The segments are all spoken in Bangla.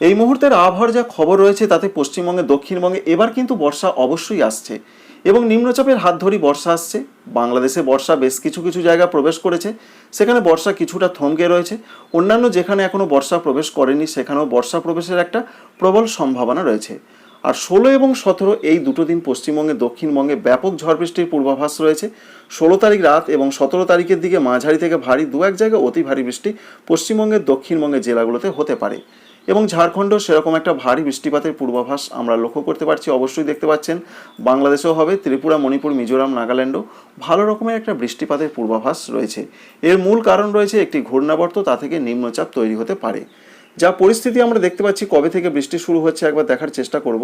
এই মুহূর্তের আবহাওয়ার যা খবর রয়েছে তাতে পশ্চিমবঙ্গে দক্ষিণবঙ্গে এবার কিন্তু বর্ষা অবশ্যই আসছে এবং নিম্নচাপের হাত ধরেই বর্ষা আসছে। বাংলাদেশে বর্ষা বেশ কিছু কিছু জায়গা প্রবেশ করেছে। সেখানে বর্ষা কিছুটা থমকে রয়েছে। অন্যান্য যেখানে এখনও বর্ষা প্রবেশ করেনি, সেখানেও বর্ষা প্রবেশের একটা প্রবল সম্ভাবনা রয়েছে। আর ষোলো এবং সতেরো এই দুটো দিন পশ্চিমবঙ্গে, দক্ষিণবঙ্গে ব্যাপক ঝড় বৃষ্টির পূর্বাভাস রয়েছে। ষোলো তারিখ রাত এবং সতেরো তারিখের দিকে মাঝারি থেকে ভারী দু এক জায়গায় অতি ভারী বৃষ্টি পশ্চিমবঙ্গের দক্ষিণবঙ্গের জেলাগুলোতে হতে পারে। এবং ঝাড়খণ্ড সেরকম একটা ভারী বৃষ্টিপাতের পূর্বাভাস আমরা লক্ষ্য করতে পারছি, অবশ্যই দেখতে পাচ্ছেন। বাংলাদেশেও হবে, ত্রিপুরা, মণিপুর, মিজোরাম, নাগাল্যান্ডও ভালো রকমের একটা বৃষ্টিপাতের পূর্বাভাস রয়েছে। এর মূল কারণ রয়েছে একটি ঘূর্ণাবর্ত, তা থেকে নিম্নচাপ তৈরি হতে পারে। যা পরিস্থিতি আমরা দেখতে পাচ্ছি, কবে থেকে বৃষ্টি শুরু হচ্ছে একবার দেখার চেষ্টা করব।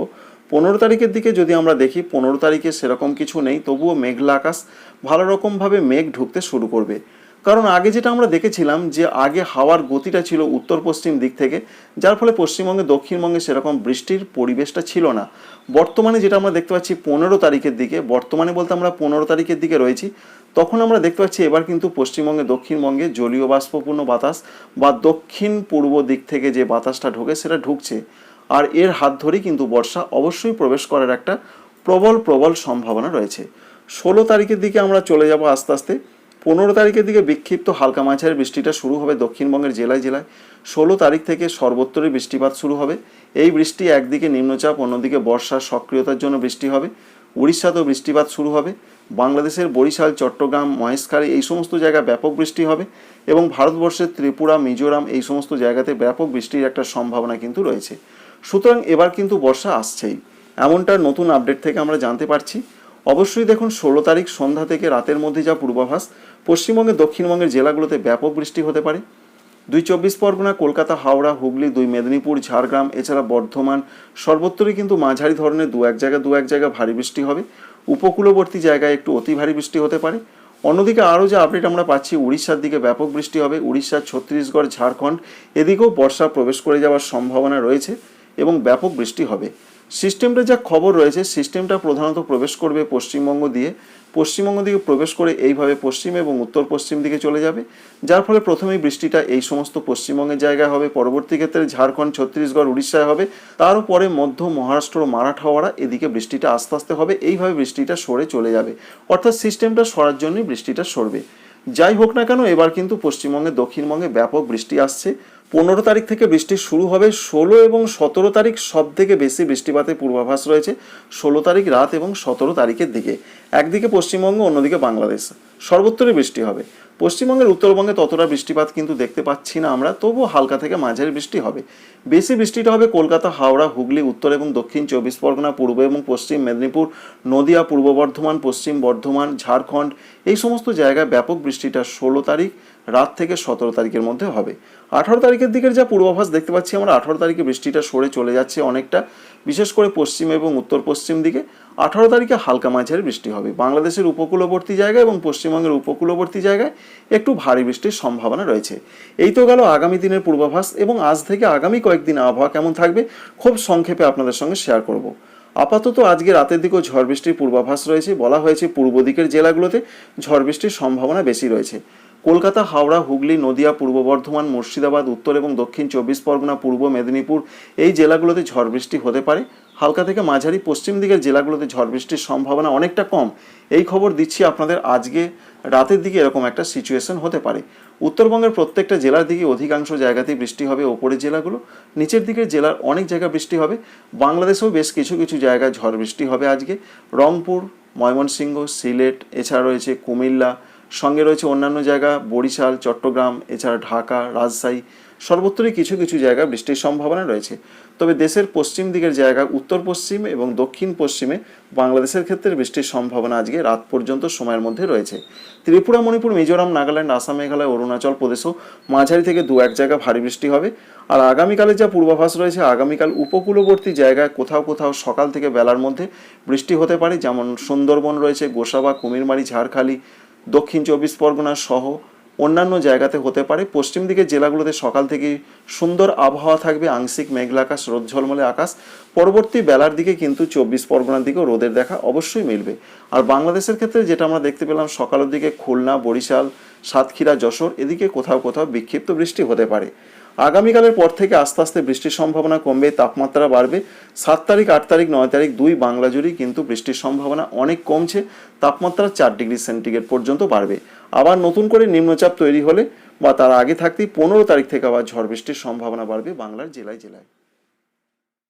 পনেরো তারিখের দিকে যদি আমরা দেখি, পনেরো তারিখে সেরকম কিছু নেই, তবুও মেঘলা আকাশ ভালো রকমভাবে মেঘ ঢুকতে শুরু করবে। কারণ আগে যেটা আমরা দেখেছিলাম যে আগে হাওয়ার গতিটা ছিল উত্তর পশ্চিম দিক থেকে, যার ফলে পশ্চিমবঙ্গে, দক্ষিণবঙ্গে সেরকম বৃষ্টির পরিবেশটা ছিল না। বর্তমানে যেটা আমরা দেখতে পাচ্ছি পনেরো তারিখের দিকে, বর্তমানে বলতে আমরা পনেরো তারিখের দিকে রয়েছি, তখন আমরা দেখতে পাচ্ছি এবার কিন্তু পশ্চিমবঙ্গে, দক্ষিণবঙ্গে জলীয় বাষ্পপূর্ণ বাতাস বা দক্ষিণ পূর্ব দিক থেকে যে বাতাসটা ঢোকে সেটা ঢুকছে। আর এর হাত ধরেই কিন্তু বর্ষা অবশ্যই প্রবেশ করার একটা প্রবল প্রবল সম্ভাবনা রয়েছে। ষোলো তারিখের দিকে আমরা চলে যাব আস্তে আস্তে। পনেরো তারিখের দিকে বিক্ষিপ্ত হালকা মাঝারি বৃষ্টিটা শুরু হবে দক্ষিণবঙ্গের জেলায় জেলায়। ষোলো তারিখ থেকে সর্বত্রই বৃষ্টিপাত শুরু হবে। এই বৃষ্টি একদিকে নিম্নচাপ, অন্যদিকে বর্ষার সক্রিয়তার জন্য বৃষ্টি হবে। উড়িষ্যাতেও বৃষ্টিপাত শুরু হবে। বাংলাদেশের বরিশাল, চট্টগ্রাম, মহেশখালী এই সমস্ত জায়গায় ব্যাপক বৃষ্টি হবে এবং ভারতবর্ষের ত্রিপুরা, মিজোরাম এই সমস্ত জায়গাতে ব্যাপক বৃষ্টির একটা সম্ভাবনা কিন্তু রয়েছে। সুতরাং এবার কিন্তু বর্ষা আসছেই। এমনটা নতুন আপডেট থেকে আমরা জানতে পারছি। অবশ্যই দেখুন, ষোলো তারিখ সন্ধ্যা থেকে রাতের মধ্যে যা পূর্বাভাস পশ্চিমবঙ্গে দক্ষিণবঙ্গের জেলাগুলোতে ব্যাপক বৃষ্টি হতে পারে। দুই চব্বিশ পরগনা, কলকাতা, হাওড়া, হুগলি, দুই মেদিনীপুর, ঝাড়গ্রাম, এছাড়া বর্ধমান, সর্বত্রই কিন্তু মাঝারি ধরনের দু এক জায়গা দু এক জায়গা ভারী বৃষ্টি হবে। উপকূলবর্তী জায়গায় একটু অতি ভারী বৃষ্টি হতে পারে। অন্যদিকে আরও যে আপডেট আমরা পাচ্ছি, উড়িষ্যার দিকে ব্যাপক বৃষ্টি হবে। উড়িষ্যা ছত্তিশগড়, ঝাড়খণ্ড, এদিকেও বর্ষা প্রবেশ করে যাওয়ার সম্ভাবনা রয়েছে এবং ব্যাপক বৃষ্টি হবে। সিস্টেমটা যা খবর রয়েছে, সিস্টেমটা প্রধানত প্রবেশ করবে পশ্চিমবঙ্গ দিয়ে। পশ্চিমবঙ্গ দিকে প্রবেশ করে এইভাবে পশ্চিম এবং উত্তর পশ্চিম দিকে চলে যাবে। যার ফলে প্রথমেই বৃষ্টিটা এই সমস্ত পশ্চিমবঙ্গের জায়গায় হবে। পরবর্তী ক্ষেত্রে ঝাড়খণ্ড, ছত্তিশগড়, উড়িষ্যায় হবে। তারও পরে মধ্য মহারাষ্ট্র, মারাঠাওয়াড়া এদিকে বৃষ্টিটা আস্তে আস্তে হবে। এইভাবে বৃষ্টিটা সরে চলে যাবে। অর্থাৎ সিস্টেমটা সরার জন্যই বৃষ্টিটা সরবে। যাই হোক না কেন, এবার কিন্তু পশ্চিমবঙ্গে দক্ষিণবঙ্গে ব্যাপক বৃষ্টি আসছে। পনেরো তারিখ থেকে বৃষ্টি শুরু হবে, ষোলো এবং সতেরো তারিখ সব থেকে বেশি বৃষ্টিপাতের পূর্বাভাস রয়েছে। ষোলো তারিখ রাত এবং সতেরো তারিখের দিকে। একদিকে পশ্চিমবঙ্গ, অন্যদিকে বাংলাদেশ। সর্বত্রই বৃষ্টি হবে। পশ্চিমবঙ্গের উত্তরবঙ্গে ততটা বৃষ্টিপাত কিন্তু দেখতে পাচ্ছি না আমরা তবুও হালকা থেকে মাঝারি বৃষ্টি হবে। বেশি বৃষ্টিটা হবে কলকাতা, হাওড়া, হুগলি, উত্তর এবং দক্ষিণ চব্বিশ পরগনা, পূর্ব এবং পশ্চিম মেদিনীপুর, নদিয়া, পূর্ব বর্ধমান, পশ্চিম বর্ধমান, ঝাড়খণ্ড, এই সমস্ত জায়গায় ব্যাপক বৃষ্টিটা ষোলো তারিখ, রাত থেকে সতেরো তারিখের মধ্যে হবে। আঠারো তারিখের দিকের যা পূর্বাভাস দেখতে পাচ্ছি আমরা, আঠারো তারিখে বৃষ্টিটা সরে চলে যাচ্ছে অনেকটা, বিশেষ করে পশ্চিম এবং উত্তর পশ্চিম দিকে। আঠারো তারিখে হালকা মাঝারি বৃষ্টি হবে। বাংলাদেশের উপকূলবর্তী জায়গায় এবং পশ্চিমবঙ্গের উপকূলবর্তী জায়গায় একটু ভারী বৃষ্টির সম্ভাবনা রয়েছে। এই তো গেল আগামী দিনের পূর্বাভাস এবং আজ থেকে আগামী কয়েকদিন আবহাওয়া কেমন থাকবে খুব সংক্ষেপে আপনাদের সঙ্গে শেয়ার করব। আপাতত আজকে রাতের দিকেও ঝড় বৃষ্টির পূর্বাভাস রয়েছে। বলা হয়েছে পূর্ব দিকের জেলাগুলোতে ঝড় বৃষ্টির সম্ভাবনা বেশি রয়েছে। কলকাতা, হাওড়া, হুগলি, নদিয়া, পূর্ব বর্ধমান, মুর্শিদাবাদ, উত্তর এবং দক্ষিণ চব্বিশ পরগনা, পূর্ব মেদিনীপুর এই জেলাগুলোতে ঝড় বৃষ্টি হতে পারে। হালকা থেকে মাঝারি পশ্চিম দিকের জেলাগুলোতে ঝড় বৃষ্টির সম্ভাবনা অনেকটা কম। এই খবর দিচ্ছি আপনাদের আজকে রাতের দিকে এরকম একটা সিচুয়েশন হতে পারে। উত্তরবঙ্গের প্রত্যেকটা জেলার দিকে অধিকাংশ জায়গাতেই বৃষ্টি হবে, ওপরের জেলাগুলো। নিচের দিকের জেলার অনেক জায়গা বৃষ্টি হবে। বাংলাদেশেও বেশ কিছু কিছু জায়গায় ঝড় বৃষ্টি হবে আজকে। রংপুর, ময়মনসিংহ, সিলেট, এছাড়া রয়েছে কুমিল্লা, সঙ্গে রয়েছে অন্যান্য জায়গা, বরিশাল, চট্টগ্রাম, এছাড়া ঢাকা, রাজশাহী। সর্বত্রই কিছু কিছু জায়গায় বৃষ্টির সম্ভাবনা রয়েছে। তবে দেশের পশ্চিম দিকের জায়গা, উত্তর পশ্চিম এবং দক্ষিণ পশ্চিমে বাংলাদেশের ক্ষেত্রে বৃষ্টির সম্ভাবনা আজকে রাত পর্যন্ত সময়ের মধ্যে রয়েছে। ত্রিপুরা, মণিপুর, মিজোরাম, নাগাল্যান্ড, আসাম, মেঘালয়, অরুণাচল প্রদেশও মাঝারি থেকে দু এক জায়গা ভারী বৃষ্টি হবে। আর আগামীকালের যা পূর্বাভাস রয়েছে, আগামীকাল উপকূলবর্তী জায়গায় কোথাও কোথাও সকাল থেকে বেলার মধ্যে বৃষ্টি হতে পারে, যেমন সুন্দরবন রয়েছে, গোসাবা, কুমিরমারি, ঝাড়খালি, দক্ষিণ চব্বিশ পরগনা সহ অন্যান্য জায়গাতে হতে পারে। পশ্চিম দিকের জেলাগুলোতে সকাল থেকে সুন্দর আবহাওয়া থাকবে। আংশিক মেঘলা আকাশ, রোদ ঝলমলে আকাশ। পরবর্তী বেলার দিকে কিন্তু চব্বিশ পরগনার দিকেও রোদের দেখা অবশ্যই মিলবে। আর বাংলাদেশের ক্ষেত্রে যেটা আমরা দেখতে পেলাম, সকালের দিকে খুলনা, বরিশাল, সাতক্ষীরা, যশোর, এদিকে কোথাও কোথাও বিক্ষিপ্ত বৃষ্টি হতে পারে। আগামীকালের পর থেকে আস্তে আস্তে বৃষ্টির সম্ভাবনা কমবে, তাপমাত্রা বাড়বে। সাত তারিখ, আট তারিখ, নয় তারিখ, দুই বাংলা জুড়েই কিন্তু বৃষ্টির সম্ভাবনা অনেক কমছে। তাপমাত্রা চার ডিগ্রি সেন্টিগ্রেড পর্যন্ত বাড়বে। আবার নতুন করে নিম্নচাপ তৈরি হলে বা তার আগে থাকতেই পনেরো তারিখ থেকে আবার ঝড় বৃষ্টির সম্ভাবনা বাড়বে বাংলার জেলায় জেলায়।